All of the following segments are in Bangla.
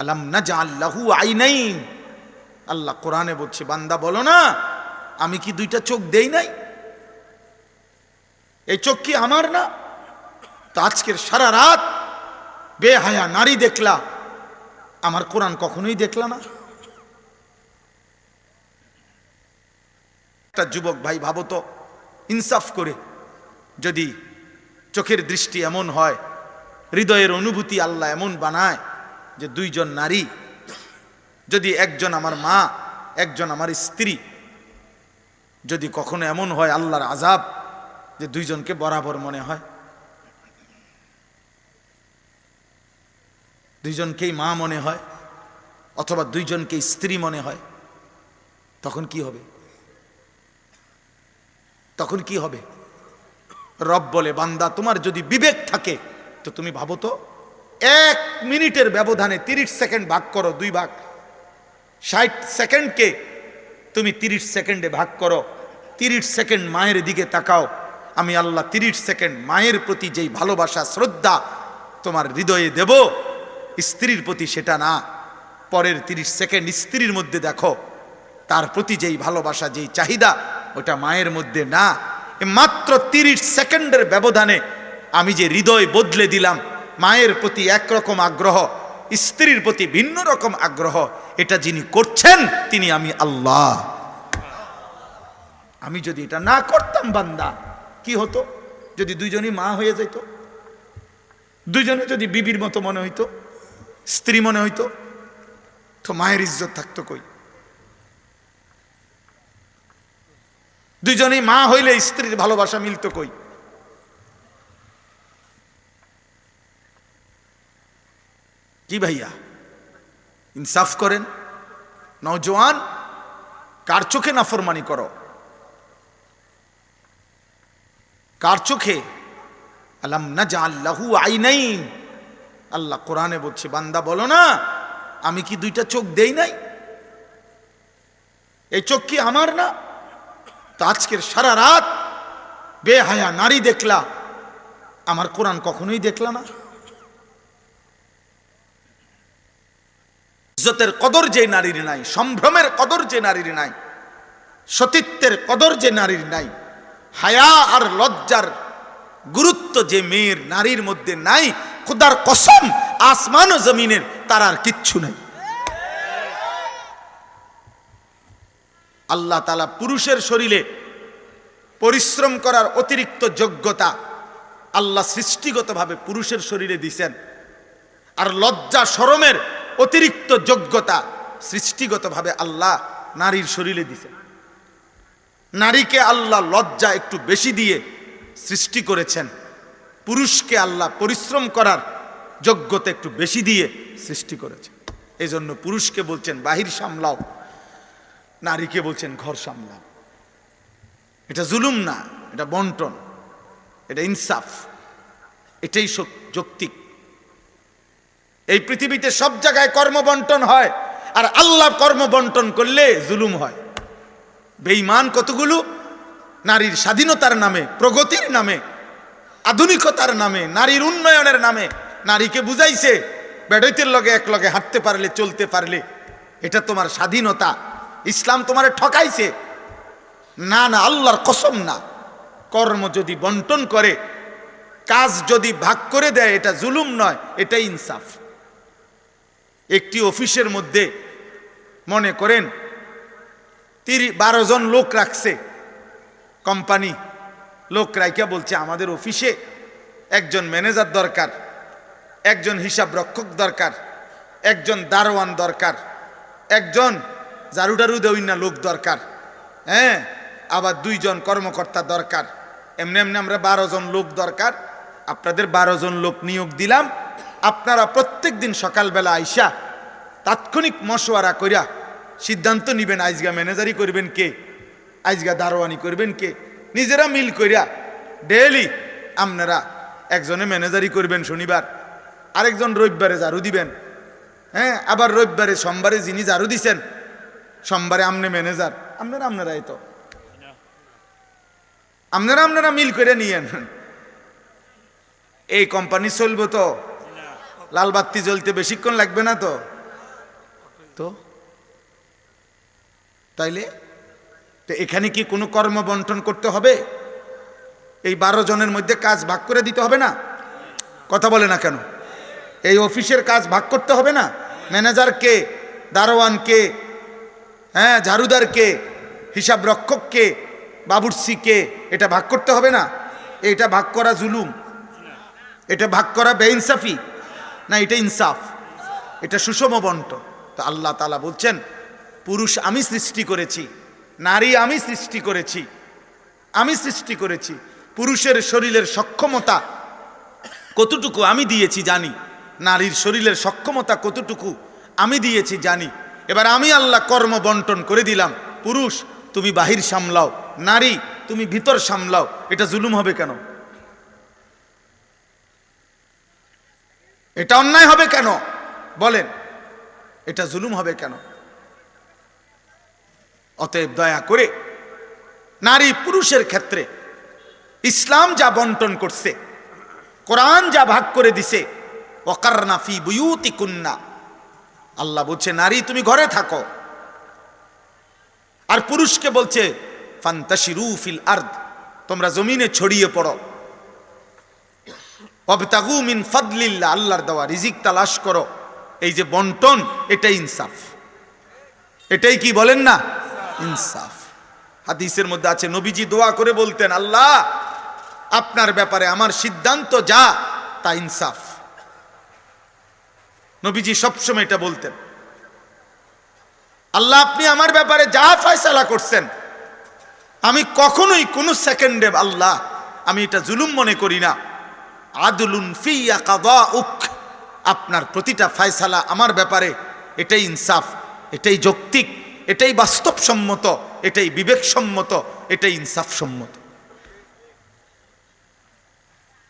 আলাম না যা আল্লাহু আইনাইন। আল্লাহ কোরআনে বলছে, বান্দা বলো না, আমি কি দুইটা চোখ দেই নাই? এই চোখ কি আমার না? তো আজকের সারা রাত বেহায়া নারী দেখলা, আমার কোরআন কখনোই দেখলা না। একটা যুবক ভাই ভাবো তো, ইনসাফ করে, যদি চোখের দৃষ্টি এমন হয়, হৃদয়ের অনুভূতি আল্লাহ এমন বানায় যে দুইজন নারী, যদি একজন আমার মা, একজন আমার স্ত্রী, যদি কখনো এমন হয় আল্লাহর আজাব যে দুইজনকে বরাবর মনে হয়। দুইজনকেই মা মনে হয়, অথবা দুইজনকে স্ত্রী মনে হয়, তখন কি হবে? তখন কি হবে? রব বলে, বান্দা, তোমার যদি বিবেক থাকে, তো তুমি ভাবো তো এক মিনিটের ব্যবধানে তিরিশ সেকেন্ড ভাগ করো, দুই ভাগ। ষাট সেকেন্ডকে তুমি তিরিশ সেকেন্ডে ভাগ করো। তিরিশ সেকেন্ড মায়ের দিকে তাকাও। আমি আল্লাহ তিরিশ সেকেন্ড মায়ের প্রতি যেই ভালোবাসা, শ্রদ্ধা তোমার হৃদয়ে দেব, স্ত্রীর প্রতি সেটা না। পরের তিরিশ সেকেন্ড স্ত্রীর মধ্যে দেখো, তার প্রতি যেই ভালোবাসা, যেই চাহিদা, ওটা মায়ের মধ্যে না। মাত্র তিরিশ সেকেন্ডের ব্যবধানে আমি যে হৃদয় বদলে দিলাম মায়ের প্রতি একরকম আগ্রহ, স্ত্রীর প্রতি ভিন্ন রকম আগ্রহ, এটা যিনি করছেন তিনি আমি আল্লাহ। আমি যদি এটা না করতাম বান্দা, কি হতো? যদি দুইজনই মা হয়ে যেত? দুইজনে যদি বিবির মতো মনে হইতো? স্ত্রী মনে হইতো? তো মায়ের ইজ্জত থাকতো কই? দুইজনেই মা হইলে স্ত্রীর ভালোবাসা মিলতো কই? কি ভাইয়া। ইনসাফ করেন। নওজোয়ান, কার চোখে নাফরমানি করো? কার চোখে? আলাম না যা আল্লাহু আইনাইন। আল্লাহ কোরআনে বলছে, বান্দা বলো না, আমি কি দুইটা চোখ দেই নাই? এই চোখ কি আমার না? তো আজকের সারা রাত বেহায়া নারী দেখলা, আমার কোরআন কখনোই দেখলা না। ইজ্জতের কদর যে নারীর নাই, সম্ভ্রমের কদর যে নারীর নাই, সতীত্বের কদর যে নারীর নাই, হায়া আর লজ্জার গুরুত্ব যে মেয়ের নারীর মধ্যে নাই, খুদার কসম আসমান ও জমিনের তার আর কিচ্ছু নাই। আল্লাহ তালা পুরুষের শরীরে পরিশ্রম করার অতিরিক্ত যোগ্যতা আল্লাহ সৃষ্টিগতভাবে পুরুষের শরীরে দিছেন। আর লজ্জা শরমের অতিরিক্ত যোগ্যতা সৃষ্টিগতভাবে আল্লাহ নারীর শরীরে দিছে নারীকে আল্লাহ লজ্জা একটু বেশি দিয়ে সৃষ্টি করেছেন। পুরুষকে আল্লাহ পরিশ্রম করার যোগ্যতা একটু বেশি দিয়ে সৃষ্টি করেছেন। এই জন্য পুরুষকে বলছেন, বাহির সামলাও। নারীকে বলছেন, ঘর সামলাও। এটা জুলুম না, এটা বন্টন, এটা ইনসাফ। এটাই যৌক্তিক। এই পৃথিবীতে সব জায়গায় কর্মবন্টন হয়, আর আল্লাহ কর্মবন্টন করলে জুলুম হয়। বেঈমান কতগুলো? নারীর স্বাধীনতার নামে, প্রগতির নামে, আধুনিকতার নামে, নারীর উন্নয়নের নামে। নারীকে বুঝাইছে, বেডইতের লগে এক লগে হাঁটতে পারলে, চলতে পারলে। এটা তোমার স্বাধীনতা। ইসলাম তোমারে ঠকাইছে। না না, আল্লাহর কসম না। কর্ম যদি বন্টন করে, কাজ যদি ভাগ করে দেয়, এটা জুলুম নয়, এটা ইনসাফ। একটি অফিসের মধ্যে মনে করেন তিরি বারো জন লোক রাখছে। কোম্পানি লোক রাইকা বলছে, আমাদের অফিসে একজন ম্যানেজার দরকার, একজন হিসাব রক্ষক দরকার, একজন দারোয়ান দরকার, একজন জারুডারু দেউইনা লোক দরকার হ্যাঁ আবার দুইজন কর্মকর্তা দরকার। এমনি এমনি আমরা বারো জন লোক দরকার, আপনাদের বারো জন লোক নিয়োগ দিলাম আপনারা প্রত্যেক দিন সকালবেলা আইসা তাৎক্ষণিক মশওয়ারা কইরা সিদ্ধান্ত নিবেন, আইজগা ম্যানেজারি করবেন কে? আইজগা দারোয়ানি করবেন কে? নিজেরা মিল কইরা ডেইলি আপনারা একজনে ম্যানেজারি করবেন শনিবার, আরেকজন রবিবারে ঝাড়ু দিবেন। হ্যাঁ আবার রবিবারে, সোমবারে যিনি ঝাড়ু দিছেন, সোমবারে আমনে ম্যানেজার। আপনারা আপনারাই তো আপনারা আপনারা মিল করে নিয়েন। এই কোম্পানি চলবো তো। লাল বাতি জ্বলতে বেশিক্ষণ লাগবে না তো? তো? তাইলে? তো এখানে কি কোনো কর্ম বন্টন করতে হবে? এই বারো জনের মধ্যে কাজ ভাগ করে দিতে হবে না? কথা বলে না কেন? এই অফিসের কাজ ভাগ করতে হবে না? ম্যানেজার কে? দারোয়ান কে? হ্যাঁ ঝাড়ুদার কে? হিসাব রক্ষক কে? বাবুর্সি কে? এটা ভাগ করতে হবে না? এটা ভাগ করা জুলুম। এটা ভাগ করা বেইনসাফি। না, এটা ইনসাফ। এটা সুষম বন্টন তো আল্লাহ তালা বলছেন, পুরুষ আমি সৃষ্টি করেছি, নারী আমি সৃষ্টি করেছি, আমি সৃষ্টি করেছি। পুরুষের শরীরের সক্ষমতা কতটুকু আমি দিয়েছি জানি, নারীর শরীরের সক্ষমতা কতটুকু আমি দিয়েছি জানি। এবার আমি আল্লাহ কর্ম বন্টন করে দিলাম, পুরুষ তুমি বাহির সামলাও, নারী তুমি ভিতর সামলাও। এটা জুলুম হবে কেন? এটা অন্যায় হবে কেন? বলেন। এটা জুলুম হবে কেন? অতএব দয়া করে নারী পুরুষের ক্ষেত্রে ইসলাম যা বন্টন করছে, কোরআন যা ভাগ করে দিছে ওকারনা ফি বুয়ুতি কুন্না আল্লাহ বলছে, নারী, তুমি ঘরে থাকো। আর পুরুষকে বলছে, ফান্তাশিরু ফিল আর্দ। তোমরা জমিনে ছড়িয়ে পড়ো। অবতাগু মিন ফদলিল্লাহ, আল্লাহর দেওয়া। রিজিক তালাশ করো। এই যে বন্টন, এটাই ইনসাফ। এটাই কি বলেন না? ইনসাফ। হাদিসের মধ্যে আছে, নবীজি দোয়া করে বলতেন, আল্লাহ, আপনার ব্যাপারে আমার সিদ্ধান্ত যা, তা ইনসাফ। নবীজি সবসময় এটা বলতেন। আল্লাহ, আপনি আমার ব্যাপারে যা ফয়সালা করছেন, আমি কখনোই কোনো সেকেন্ডে, আল্লাহ, আমি এটা জুলুম মনে করি না। আদুলুন ফিয়া কাদা উক আপনার প্রতিটা ফয়সালা আমার ব্যাপারে এটাই ইনসাফ, এটাই যৌক্তিক, এটাই বাস্তবসম্মত, এটাই বিবেকসম্মত, এটাই ইনসাফসম্মত।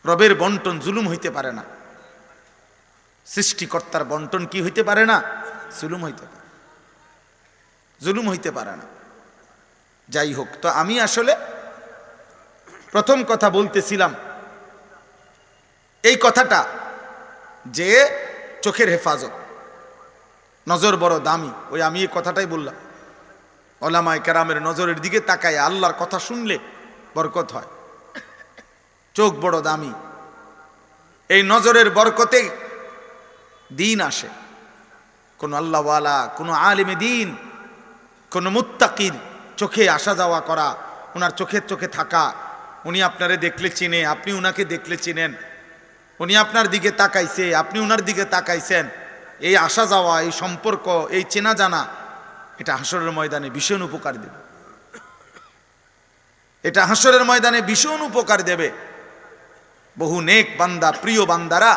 রবের বন্টন জুলুম হইতে পারে না। সৃষ্টিকর্তার বন্টন কি হইতে পারে না? জুলুম হইতে পারে। জুলুম হইতে পারে না। যাই হোক, তো আমি আসলে প্রথম কথা বলতেছিলাম এই কথাটা যে চোখের হেফাজত। নজর বড় দামি, ওই আমি এই কথাটাই বললাম। ওলামায় কেরামের নজরের দিকে তাকায় আল্লাহর কথা শুনলে বরকত হয়। চোখ বড় দামি, এই নজরের বরকতে দিন আসে। কোনো আল্লাহওয়ালা, কোনো আলিমে দিন, কোনো মুত্তাকির চোখে আসা যাওয়া করা ওনার চোখের চোখে থাকা, উনি আপনারে দেখলে চিনে, আপনি উনাকে দেখলে চিনেন। উনি আপনার দিকে তাকাইছে, আপনি উনার দিকে তাকাইছেন। এই আসা যাওয়া, এই সম্পর্ক, এই চেনা জানা, এটা হাসরের ময়দানে ভীষণ উপকার দেবে। এটা হাসরের ময়দানে ভীষণ উপকার দেবে। বহু নেক বান্দা, প্রিয় বান্দারা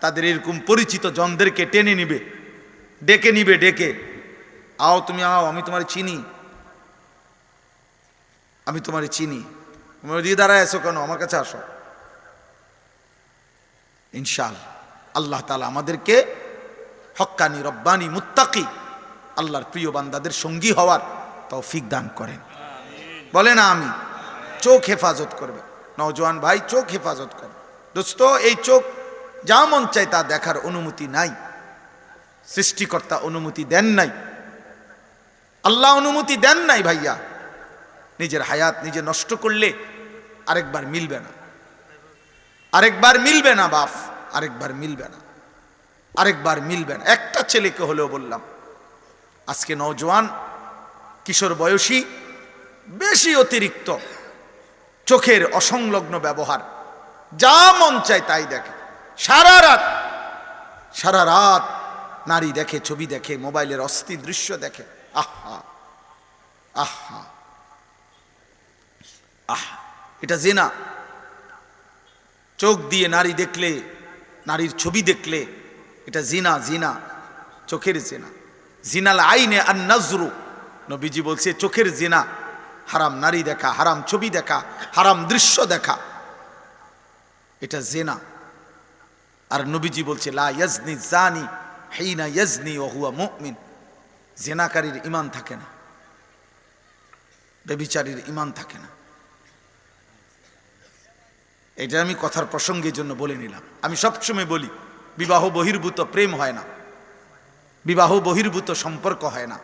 তাদের এরকম পরিচিত জনদেরকে টেনে নিবে, ডেকে নিবে, ডেকে। আও তুমি আও, আমি তোমার চিনি। আমি তোমার চিনি। তুমি ওদিকে দাঁড়ায় আছো কেন? আমার কাছে আসো। ইনশাল আল্লাহ তালা আমাদেরকে হক্কানি রব্বানি মুত্তাকি আল্লাহর প্রিয় বান্দাদের সঙ্গী হওয়ার তৌফিক দান করেন। বলে না আমি চোখ হেফাজত করবে। নওজোয়ান ভাই চোখ হেফাজত করবে দোস্ত এই চোখ যা মন চায় তা দেখার অনুমতি নাই। সৃষ্টিকর্তা অনুমতি দেন নাই। আল্লাহ অনুমতি দেন নাই ভাইয়া। নিজের হায়াত নিজে নষ্ট করলে আরেকবার মিলবে না। আরেকবার মিলবে না বাপ, আরেকবার মিলবে না। আরেকবার মিলবে না। একটা ছেলেকে হলেও বললাম, আজকে নওজোয়ান কিশোর বয়সী, বেশি অতিরিক্ত, চোখের অসংলগ্ন ব্যবহার, যা মন চায় তাই দেখে। সারা রাত সারা রাত নারী দেখে, ছবি দেখে, মোবাইলের অস্থির দৃশ্য দেখে। আহা আহা, আহ, এটা জেনা। চোখ দিয়ে নারী দেখলে, নারীর ছবি দেখলে, এটা জিনা জিনা, চোখের জেনা। জিনাল আইনে আর নজরু। নবীজি বলছে, চোখের জেনা, হারাম নারী দেখা, হারাম ছবি দেখা, হারাম দৃশ্য দেখা। এটা জেনা। আর নবীজি বলছে, লা ইয়াজনি জানি হেইনা ইয়াজনি ওহুয়া মুমিন। জেনাকারীর ইমান থাকে না। বেবিচারীর ইমান থাকে না। এটা আমি কথার প্রসঙ্গের জন্য বলে নিলাম। আমি সবসময় বলি, বিবাহ বহির্ভূত প্রেম হয় না। বিবাহ বহির্ভূত সম্পর্ক হয় না।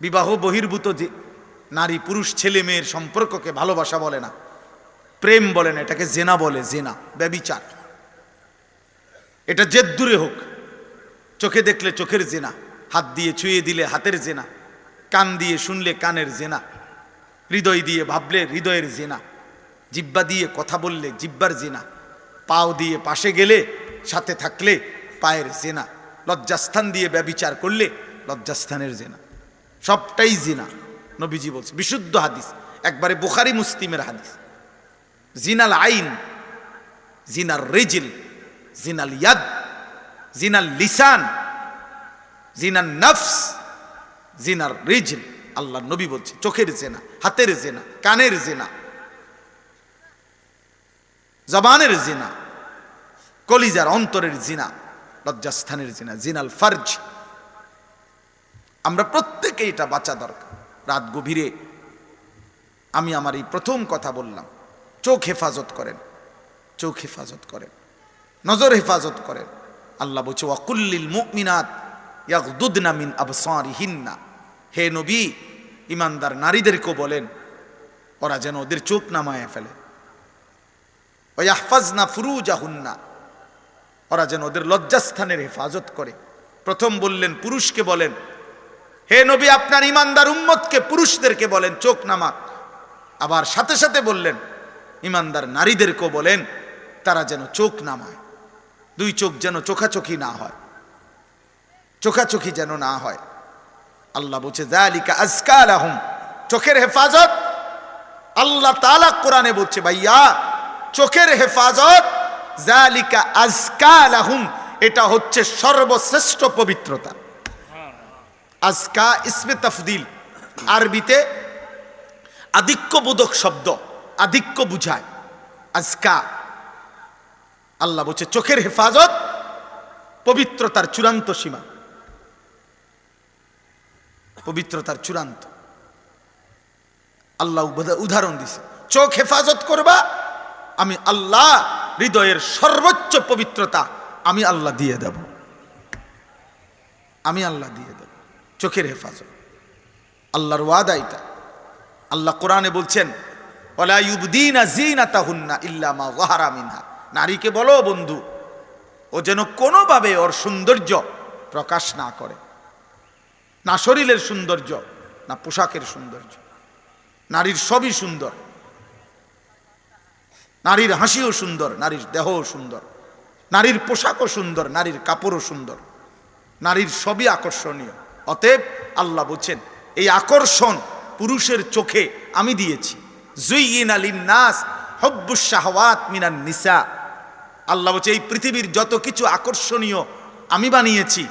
বিবাহ বহির্ভূত যে নারী পুরুষ ছেলে মেয়ের সম্পর্ককে ভালোবাসা বলে না। প্রেম বলে না, এটাকে জেনা বলে, জেনা, ব্যবিচার। এটা জেদ দূরে হোক, চোখে দেখলে চোখের জেনা, হাত দিয়ে ছুঁয়ে দিলে হাতের জেনা, কান দিয়ে শুনলে কানের জেনা, হৃদয় দিয়ে ভাবলে হৃদয়ের জেনা। জিব্বা দিয়ে কথা বললে জিব্বার জেনা। পাও দিয়ে পাশে গেলে, সাথে থাকলে পায়ের জেনা। লজ্জাস্থান দিয়ে ব্যবিচার করলে লজ্জাস্থানের জেনা। সবটাই জিনা, নবীজি বলছে। বিশুদ্ধ হাদিস, একবারে বুখারি মুসলিমের হাদিস। জিনাল আইন জিনার রেজিল, জিনাল ইয়াদ, জিনাল লিসান জিনার নফস জিনার রিজিল। আল্লাহ নবী বলছে, চোখের জেনা, হাতের জেনা, কানের জেনা। জবানের জিনা, কলিজার অন্তরের জিনা, লজ্জাস্থানের জিনা, জিনাল ফার্জ। আমরা প্রত্যেকে এটা বাঁচা দরকার। রাত গভীরে আমি আমার এই প্রথম কথা বললাম, চোখ হেফাজত করেন, চোখ হেফাজত করেন, নজর হেফাজত করেন। আল্লাহ বলছে, ওয়াকুল্লিল মুমিনাত ইয়াগদুদনা মিন আবসারিহিন্না। হে নবী, ইমানদার নারীদেরকেও বলেন, ওরা যেন ওদের চোখ নামায় ফেলে। ওয়াহফাজনা ফুরুজাহুন্না। ওরা যেন ওদের লজ্জাস্থানের হেফাজত করে। প্রথম বললেন, পুরুষকে বলেন, হে নবী, আপনার ইমানদার উম্মতকে পুরুষদেরকে বলেন, চোখ নামাক। আবার সাথে সাথে বললেন, ইমানদার নারীদেরকেও বলেন, তারা যেন চোখ নামায়। দুই চোখ যেন চোখাচোখি না হয়। চোখাচোখি যেন না হয়। আল্লাহ বলছে জালিকা আজকা আলাহুম চোখের হেফাজত আল্লাহ তালা কোরআনে বলছে, ভাইয়া চোখের হেফাজত জালিকা আজকা আলাহুম এটা হচ্ছে সর্বশ্রেষ্ঠ পবিত্রতা। আজকা ইসমে তফদিল, আরবিতে আধিক্যবোধক শব্দ, আধিক্য বুঝায়। আজকা, আল্লাহ বলছে, চোখের হেফাজত, পবিত্রতার চূড়ান্ত সীমা। পবিত্রতার চূড়ান্ত। আল্লাহ উদাহ- উদাহরণ দিছে, চোখ হেফাজত করবা আমি আল্লাহ হৃদয়ের সর্বোচ্চ পবিত্রতা আমি আল্লাহ দিয়ে দেব। আমি আল্লাহ দিয়ে দেব। চোখের হেফাজত। আল্লাহর ওয়াদা এটা। আল্লাহ কোরআনে বলছেন নারীকে বলো, বন্ধু, ও যেন কোনোভাবে ওর সৌন্দর্য প্রকাশ না করে। না শরীরের সৌন্দর্য, না পোশাকের সৌন্দর্য। নারীর সবই সুন্দর। নারীর হাসিও সুন্দর, নারীর দেহও সুন্দর। নারীর পোশাকও সুন্দর, নারীর কাপড়ও সুন্দর। নারীর সবই আকর্ষণীয়। অতএব আল্লাহ বলছেন, এই আকর্ষণ পুরুষের চোখে আমি দিয়েছি। জুইন আলিন নাস হব্বুস শাহওয়াত মিনান নিসা। আল্লাহ বলছে, এই পৃথিবীর যত কিছু আকর্ষণীয় আমি বানিয়েছি,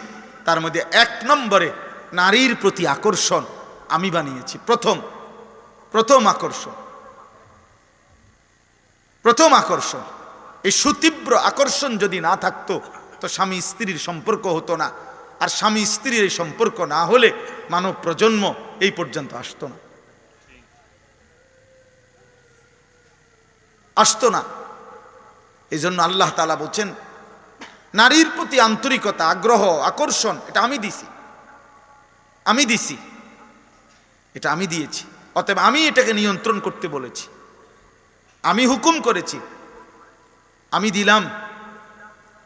তার মধ্যে এক নম্বরে নারীর প্রতি আকর্ষণ আমি বানিয়েছি। প্রথম প্রথম আকর্ষণ। প্রথম আকর্ষণ। এই সুতীব্র আকর্ষণ যদি না থাকতো, তো স্বামী স্ত্রীর সম্পর্ক হতো না। আর স্বামী স্ত্রীর এই সম্পর্ক না হলে মানব প্রজন্ম এই পর্যন্ত আসতো না। আসতো না। এই জন্য আল্লাহ তালা বলছেন, নারীর প্রতি আন্তরিকতা, আগ্রহ, আকর্ষণ, এটা আমি দিছি। আমি দিছি। এটা আমি দিয়েছি। অতএব আমি এটাকে নিয়ন্ত্রণ করতে বলেছি। আমি হুকুম করেছি। আমি দিলাম।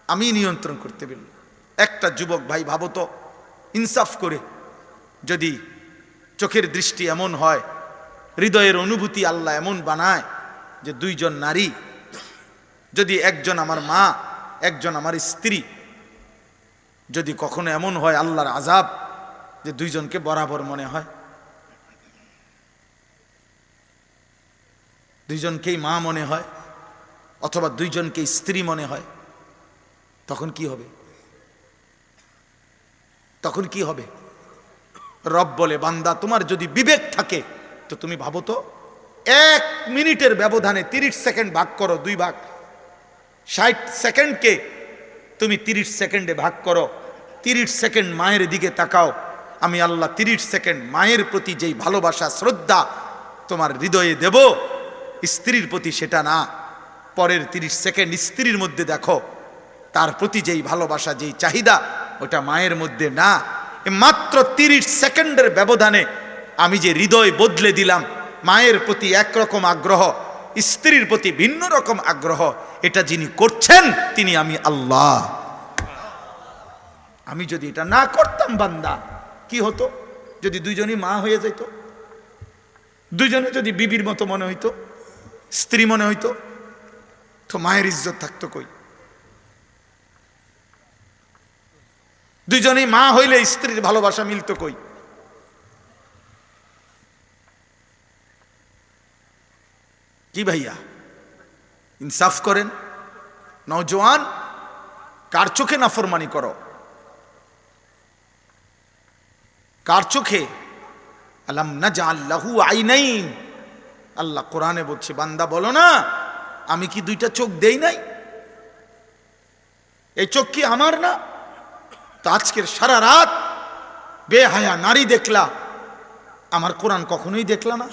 আমি নিয়ন্ত্রণ করতে বললাম একটা যুবক ভাই ভাবো তো ইনসাফ করে যদি চোখের দৃষ্টি এমন হয়, হৃদয়ের অনুভূতি আল্লাহ এমন বানায় যে দুইজন নারী, যদি একজন আমার মা, একজন আমার স্ত্রী, যদি কখনো এমন হয় আল্লাহর আজাব যে দুইজনকে বরাবর মনে হয় দুইজনকেই মা মনে হয়, অথবা দুইজনকে স্ত্রী মনে হয়, তখন কি হবে? তখন কি হবে? রব বলে, বান্দা, তোমার যদি বিবেক থাকে, তো তুমি ভাবো তো, এক মিনিটের ব্যবধানে তিরিশ সেকেন্ড ভাগ করো, দুই ভাগ। ষাট সেকেন্ডকে তুমি তিরিশ সেকেন্ডে ভাগ করো। তিরিশ সেকেন্ড মায়ের দিকে তাকাও। আমি আল্লাহ তিরিশ সেকেন্ড মায়ের প্রতি যেই ভালোবাসা, শ্রদ্ধা তোমার হৃদয়ে দেব। স্ত্রীর প্রতি সেটা না। পরের তিরিশ সেকেন্ড স্ত্রীর মধ্যে দেখো, তার প্রতি যেই ভালোবাসা, যেই চাহিদা, ওটা মায়ের মধ্যে না। মাত্র তিরিশ সেকেন্ডের ব্যবধানে আমি যে হৃদয় বদলে দিলাম, মায়ের প্রতি একরকম আগ্রহ, স্ত্রীর প্রতি ভিন্ন রকম আগ্রহ, এটা যিনি করছেন, তিনি আমি আল্লাহ। আমি যদি এটা না করতাম বান্দা, কি হতো? যদি দুইজনই মা হয়ে যেত দুইজনে যদি বিবির মতো মনে হইতো? স্ত্রী মনে হইতো, তো মায়ের ইজ্জত থাকতো কই? দুইজনেই মা হইলে স্ত্রীর ভালোবাসা মিলতো কই? কি ভাইয়া? ইনসাফ করেন? নওজোয়ান? কার চোখে নাফরমানি করো? কার চোখে? আলাম না যা আল্লাহু আইনাইন। আল্লাহ কোরআনে বলছে, বান্দা বলো না, আমি কি দুইটা চোখ দেই নাই? এই চোখ কি আমার না? তো আজকের সারা রাত বেহায়া নারী দেখলা, আমার কোরআন কখনোই দেখলা না।